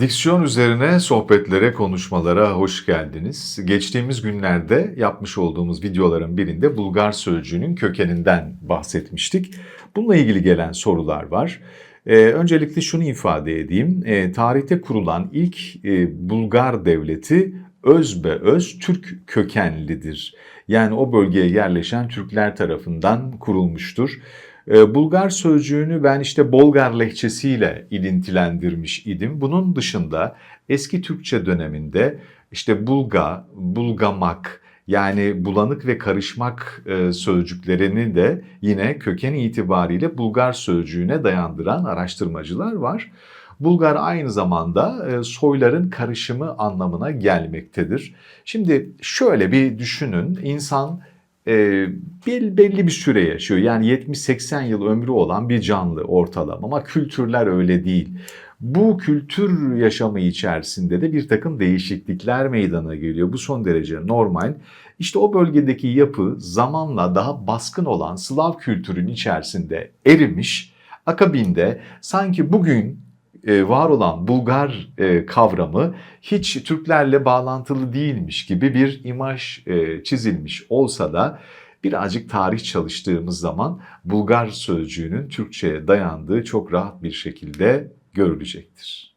Diksiyon üzerine sohbetlere, konuşmalara hoş geldiniz. Geçtiğimiz günlerde yapmış olduğumuz videoların birinde Bulgar sözcüğünün kökeninden bahsetmiştik. Bununla ilgili gelen sorular var. Ee, öncelikle şunu ifade edeyim. Ee, tarihte kurulan ilk e, Bulgar devleti özbeöz Türk kökenlidir. Yani o bölgeye yerleşen Türkler tarafından kurulmuştur. Ee, Bulgar sözcüğünü ben işte Bolgar lehçesiyle ilintilendirmiş idim. Bunun dışında eski Türkçe döneminde işte bulga, bulgamak yani bulanık ve karışmak e, sözcüklerini de yine köken itibariyle Bulgar sözcüğüne dayandıran araştırmacılar var. Bulgar aynı zamanda e, soyların karışımı anlamına gelmektedir. Şimdi şöyle bir düşünün insan e, belli bir süre yaşıyor. Yani 70-80 yıl ömrü olan bir canlı ortalama ama kültürler öyle değil. Bu kültür yaşamı içerisinde de bir takım değişiklikler meydana geliyor. Bu son derece normal. İşte o bölgedeki yapı zamanla daha baskın olan Slav kültürün içerisinde erimiş. Akabinde sanki bugün var olan Bulgar e, kavramı hiç Türklerle bağlantılı değilmiş gibi bir imaj e, çizilmiş olsa da birazcık tarih çalıştığımız zaman Bulgar sözcüğünün Türkçe'ye dayandığı çok rahat bir şekilde görülecektir.